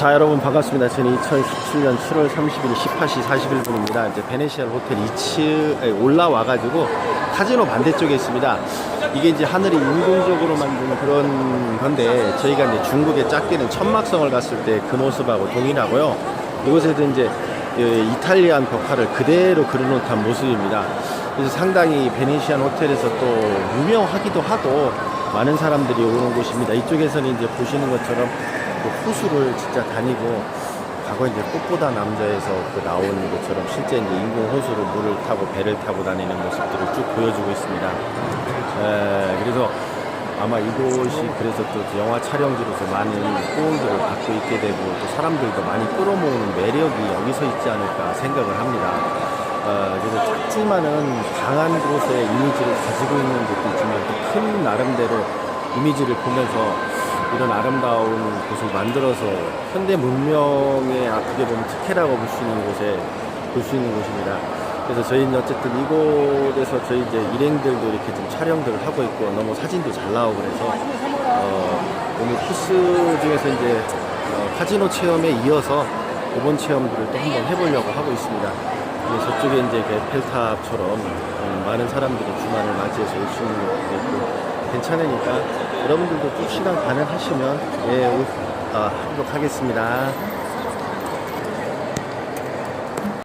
자 여러분 반갑습니다. 저는 2017년 7월 30일 18시 41분입니다. 이제 베네시아 호텔 2층에 올라와가지고 카지노 반대쪽에 있습니다. 이게 이제 하늘이 인공적으로 만든 그런 건데 저희가 이제 중국의 작게는 천막성을 갔을 때 그 모습하고 동일하고요. 이곳에도 이제 이 이탈리안 벽화를 그대로 그려놓은 모습입니다. 그래서 상당히 베네시안 호텔에서 또 유명하기도 하고 많은 사람들이 오는 곳입니다. 이쪽에서는 이제 보시는 것처럼 그 호수를 진짜 다니고 과거 이제 꽃보다 남자에서 그 나오는 것처럼 실제 이제 인공 호수로 물을 타고 배를 타고 다니는 모습들을 쭉 보여주고 있습니다. 에, 그래서 아마 이곳이 그래서 또 영화 촬영지로서 많은 호응들을 받고 있게 되고 또 사람들도 많이 끌어모으는 매력이 여기서 있지 않을까 생각을 합니다. 어, 그래서 작지만은 강한 곳의 이미지를 가지고 있는 곳도 있지만 또 큰 나름대로 이미지를 보면서 이런 아름다운 곳을 만들어서 현대 문명의 어떻게 보면 특혜라고 볼 수 있는 곳에 볼 수 있는 곳입니다. 그래서 저희는 어쨌든 이곳에서 저희 이제 일행들도 이렇게 좀 촬영들을 하고 있고 너무 사진도 잘 나오고 그래서 어, 오늘 코스 중에서 이제 어, 카지노 체험에 이어서 이번 체험들을 또 한번 해보려고 하고 있습니다. 저쪽에 이제 그 에펠탑처럼 음, 많은 사람들이 주말을 맞이해서 올 수 있는 것도 있고 괜찮으니까 여러분들도 쭉 시간 가능하시면 예, 오- 아, 하겠습니다.